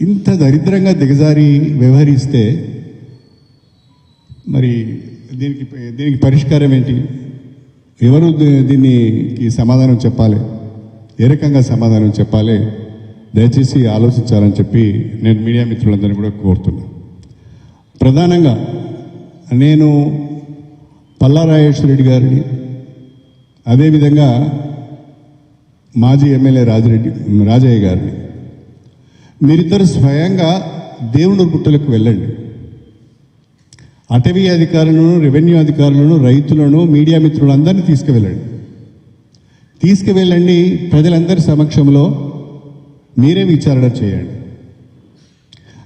ఇంత దరిద్రంగా దిగజారి వ్యవహరిస్తే మరి దీనికి దీనికి పరిష్కారం ఏంటి? ఎవరు దీ- దీనికి సమాధానం చెప్పాలి? ఏ రకంగా సమాధానం చెప్పాలి? దయచేసి ఆలోచించాలని చెప్పి నేను మీడియా మిత్రులందరినీ కూడా కోరుతున్నా. ప్రధానంగా నేను పల్లా రెడ్డి గారిని అదేవిధంగా మాజీ ఎమ్మెల్యే రాజిరెడ్డి రాజయ్య గారిని మీరిద్దరు స్వయంగా దేవుని గుట్టలకు వెళ్ళండి. అటవీ అధికారులను రెవెన్యూ అధికారులను రైతులను మీడియా మిత్రులందరినీ తీసుకువెళ్ళండి. తీసుకువెళ్ళండి ప్రజలందరి సమక్షంలో మీరే విచారణ చేయండి.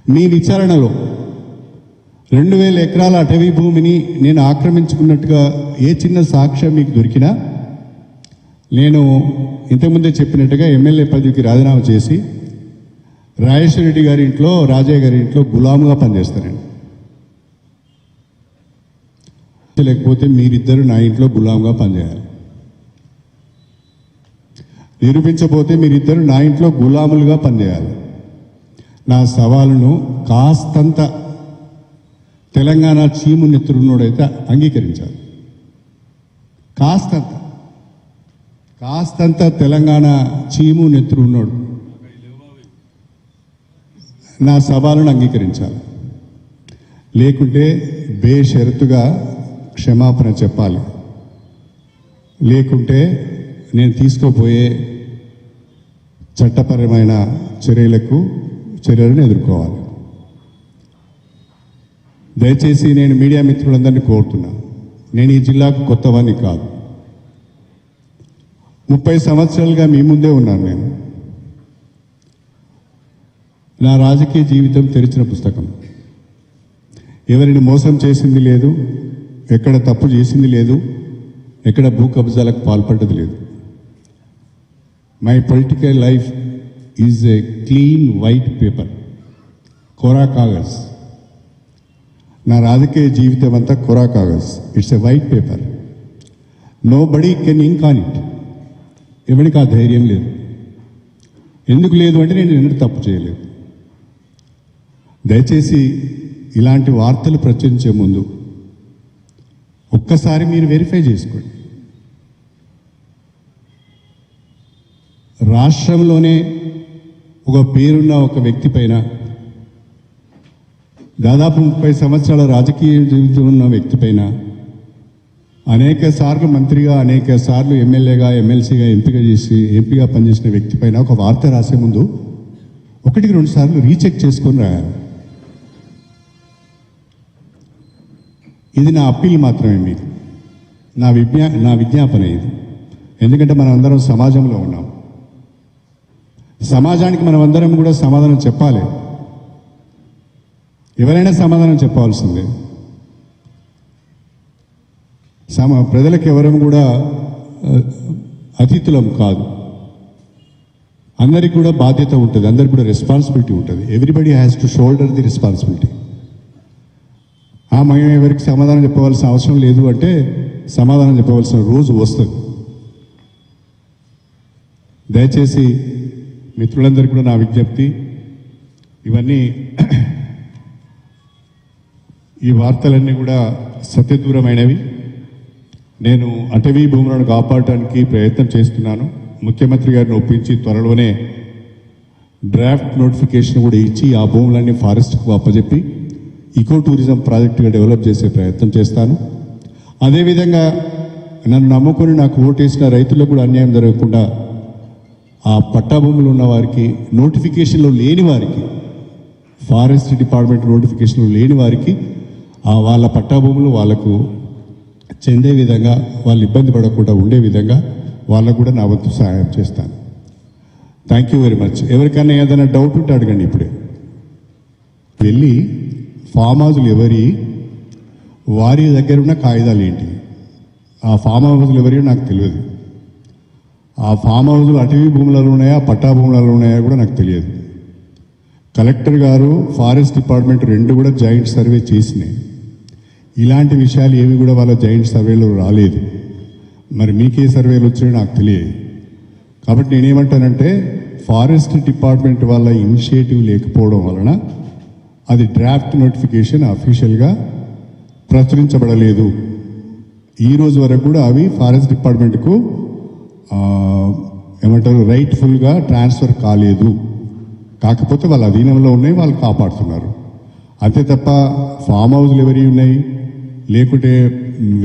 మీ విచారణలో రెండు వేల ఎకరాల అటవీ భూమిని నేను ఆక్రమించుకున్నట్టుగా ఏ చిన్న సాక్ష్యం మీకు దొరికినా నేను ఇంతకుముందే చెప్పినట్టుగా ఎమ్మెల్యే పదవికి రాజీనామా చేసి రాజేశ్వర రెడ్డి గారి ఇంట్లో రాజయ్య గారి ఇంట్లో గులాముగా పనిచేస్తానండి లేకపోతే మీరిద్దరు నా ఇంట్లో గులాంగా పనిచేయాలి. నిరూపించబోతే మీరిద్దరు నా ఇంట్లో గులాములుగా పనిచేయాలి. నా సవాలును కాస్తంత తెలంగాణ చీము నెత్తురున్నోడైతే అంగీకరించాలి. కాస్తంత కాస్తంత తెలంగాణ చీము నెత్తురున్నోడు నా సవాలును అంగీకరించాలి. లేకుంటే బేషరతుగా క్షమాపణ చెప్పాలి. లేకుంటే నేను తీసుకోపోయే చట్టపరమైన చర్యలకు చర్యలను ఎదుర్కోవాలి. దయచేసి నేను మీడియా మిత్రులందరినీ కోరుతున్నా. నేను ఈ జిల్లాకు కొత్తవాణ్ణి కాదు. ముప్పై సంవత్సరాలుగా మీ ముందే ఉన్నాను నేను. నా రాజకీయ జీవితం తెరిచిన పుస్తకం. ఎవరిని మోసం చేసింది లేదు ఎక్కడ తప్పు చేసింది లేదు ఎక్కడ భూ కబ్జాలకు పాల్పడ్డది లేదు. My political life is a clean white paper కోరా కాగజ్. నా రాజకీయ జీవితం అంతా కోరా Kagaz. It's a white paper nobody can ink on it ఎవరికి ఆ ధైర్యం లేదు. ఎందుకు లేదు అంటే నేను ఎందుకు తప్పు చేయలేదు? దయచేసి ఇలాంటి వార్తలు ప్రచురించే ముందు ఒక్కసారి మీరు వెరిఫై చేసుకోండి. రాష్ట్రంలోనే ఒక పేరున్న ఒక వ్యక్తి పైన దాదాపు ముప్పై సంవత్సరాల రాజకీయ జీవితం ఉన్న వ్యక్తి పైన అనేక సార్లు మంత్రిగా అనేక సార్లు ఎమ్మెల్యేగా ఎమ్మెల్సీగా ఎంపిక చేసి ఎంపీగా పనిచేసిన వ్యక్తి పైన ఒక వార్త రాసే ముందు ఒకటికి రెండు సార్లు రీచెక్ చేసుకొని రాయాలి. ఇది నా అప్పీల్ మాత్రమే మీకు నా విజ్ఞా నా విజ్ఞాపన ఇది. ఎందుకంటే మనం అందరం సమాజంలో ఉన్నాం. సమాజానికి మనం అందరం కూడా సమాధానం చెప్పాలి. ఎవరైనా సమాధానం చెప్పాల్సిందే సమ ప్రజలకు ఎవరం కూడా అతిథులం కాదు. అందరికి కూడా బాధ్యత ఉంటుంది. అందరికి కూడా రెస్పాన్సిబిలిటీ ఉంటుంది. Everybody has to shoulder the responsibility ఆ మేము ఎవరికి సమాధానం చెప్పవలసిన అవసరం లేదు అంటే సమాధానం చెప్పవలసిన రోజు వస్తుంది. దయచేసి మిత్రులందరికీ కూడా నా విజ్ఞప్తి. ఇవన్నీ ఈ వార్తలన్నీ కూడా సత్యదూరమైనవి. నేను అటవీ భూములను కాపాడటానికి ప్రయత్నం చేస్తున్నాను. ముఖ్యమంత్రి గారిని ఒప్పించి త్వరలోనే డ్రాఫ్ట్ నోటిఫికేషన్ కూడా ఇచ్చి ఆ భూములన్నీ ఫారెస్ట్కు అప్పజెప్పి ఈకో టూరిజం ప్రాజెక్టుగా డెవలప్ చేసే ప్రయత్నం చేస్తాను. అదేవిధంగా నన్ను నమ్ముకొని నాకు ఓటేసిన రైతులకు కూడా అన్యాయం జరగకుండా ఆ పట్టాభూములు ఉన్న వారికి నోటిఫికేషన్లో లేని వారికి ఫారెస్ట్ డిపార్ట్మెంట్ నోటిఫికేషన్లో లేని వారికి ఆ వాళ్ళ పట్టాభూములు వాళ్ళకు చెందే విధంగా వాళ్ళు ఇబ్బంది పడకుండా ఉండే విధంగా వాళ్ళకు కూడా నా వంతు సహాయం చేస్తాను. థ్యాంక్ యూ వెరీ మచ్ ఎవరికైనా ఏదైనా డౌట్ ఉంటే అడగండి ఇప్పుడే. వెళ్ళి ఫామ్ హౌజులు ఎవరి? వారి దగ్గర ఉన్న కాగితాలు ఏంటి? ఆ ఫామ్ హౌజులు ఎవరి నాకు తెలియదు. ఆ ఫామ్ హౌజులు అటవీ భూములలో ఉన్నాయా పట్టా భూములలో ఉన్నాయా కూడా నాకు తెలియదు. కలెక్టర్ గారు ఫారెస్ట్ డిపార్ట్మెంట్ రెండు కూడా జాయింట్ సర్వే చేసినాయి. ఇలాంటి విషయాలు ఏవి కూడా వాళ్ళ జాయింట్ సర్వేలో రాలేదు. మరి మీకే సర్వేలు వచ్చాయో నాకు తెలియదు. కాబట్టి నేనేమంటానంటే ఫారెస్ట్ డిపార్ట్మెంట్ వాళ్ళ ఇనిషియేటివ్ లేకపోవడం వలన అది డ్రాఫ్ట్ నోటిఫికేషన్ అఫీషియల్గా ప్రచురించబడలేదు. ఈ రోజు వరకు కూడా అవి ఫారెస్ట్ డిపార్ట్మెంట్కు ఏమంటారు రైట్ఫుల్గా ట్రాన్స్ఫర్ కాలేదు. కాకపోతే వాళ్ళ అధీనంలో ఉన్నాయి వాళ్ళు కాపాడుతున్నారు. అంతే తప్ప ఫామ్ హౌస్లు ఎవరి ఉన్నాయి? లేకుంటే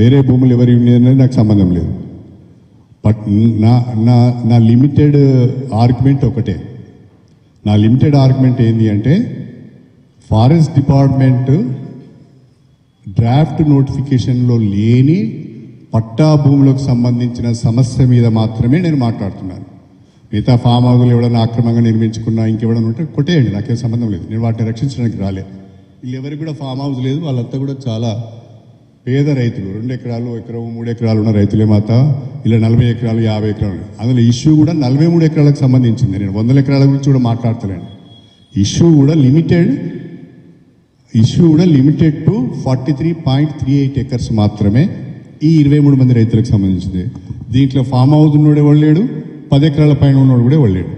వేరే భూములు ఎవరి ఉన్నాయి అనేది నాకు సంబంధం లేదు. బట్ నా నా నా లిమిటెడ్ ఆర్గ్యుమెంట్ ఒకటే. నా లిమిటెడ్ ఆర్గ్యుమెంట్ ఏంటి అంటే ఫారెస్ట్ డిపార్ట్మెంట్ డ్రాఫ్ట్ నోటిఫికేషన్లో లేని పట్టా భూములకు సంబంధించిన సమస్య మీద మాత్రమే నేను మాట్లాడుతున్నాను. మిగతా ఫామ్ హౌస్లు ఎవడన్నా అక్రమంగా నిర్మించుకున్నా ఇంకెవడన్నా ఉంటే కొట్టేయండి నాకేం సంబంధం లేదు. నేను వాటిని రక్షించడానికి రాలే. వీళ్ళు ఎవరికి కూడా ఫామ్ హౌస్ లేదు వాళ్ళంతా కూడా చాలా పేద రైతులు. రెండు ఎకరాలు ఎకరం మూడు ఎకరాలు ఉన్న రైతులే మాత. ఇలా నలభై ఎకరాలు యాభై ఎకరాలు అందులో ఇష్యూ కూడా నలభై మూడు ఎకరాలకు సంబంధించింది. నేను వందల ఎకరాల గురించి కూడా మాట్లాడతలేను. ఇష్యూ కూడా లిమిటెడ్ ఇష్యూ కూడా limited to forty three point three eight acres మాత్రమే ఈ ఇరవై మూడు మంది రైతులకు సంబంధించింది. దీంట్లో ఫామ్ హౌస్ ఉన్నోడే వాళ్ళేడు పది ఎకరాల పైన ఉన్నోడు కూడా వాళ్ళేడు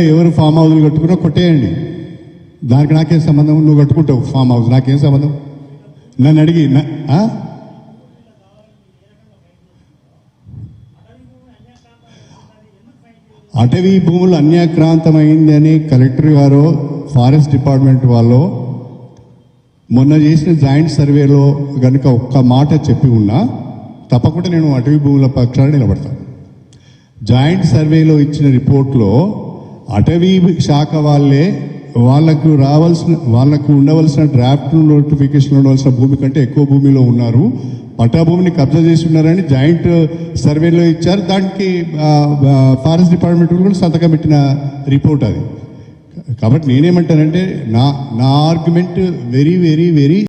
ఎవరు ఫామ్ హౌస్లు కట్టుకున్నా కొట్టేయండి. దానికి నాకేం సంబంధం? నువ్వు కట్టుకుంటావు ఫామ్ హౌస్ నాకేం సంబంధం? నన్ను అడిగి నా- ఆ? అటవీ భూములు అన్యాక్రాంతమైందని కలెక్టర్ గారు ఫారెస్ట్ డిపార్ట్మెంట్ వాళ్ళు మొన్న చేసిన జాయింట్ సర్వేలో కనుక ఒక్క మాట చెప్పి ఉన్నా తప్పకుండా నేను అటవీ భూముల పక్షాన నిలబడతాను జాయింట్ సర్వేలో ఇచ్చిన రిపోర్ట్లో అటవీ శాఖ వాళ్ళే వాళ్ళకు రావాల్సిన వాళ్ళకు ఉండవలసిన డ్రాఫ్ట్ నోటిఫికేషన్ ఉండవలసిన భూమి కంటే ఎక్కువ భూమిలో ఉన్నారు. పట్టా భూమిని కబ్జా చేసి ఉన్నారని జాయింట్ సర్వేలో ఇచ్చారు. దానికి ఫారెస్ట్ డిపార్ట్మెంట్ కూడా సంతకం పెట్టిన రిపోర్ట్ అది. కాబట్టి నేనేమంటానంటే నా నా ఆర్గ్యుమెంట్ వెరీ వెరీ వెరీ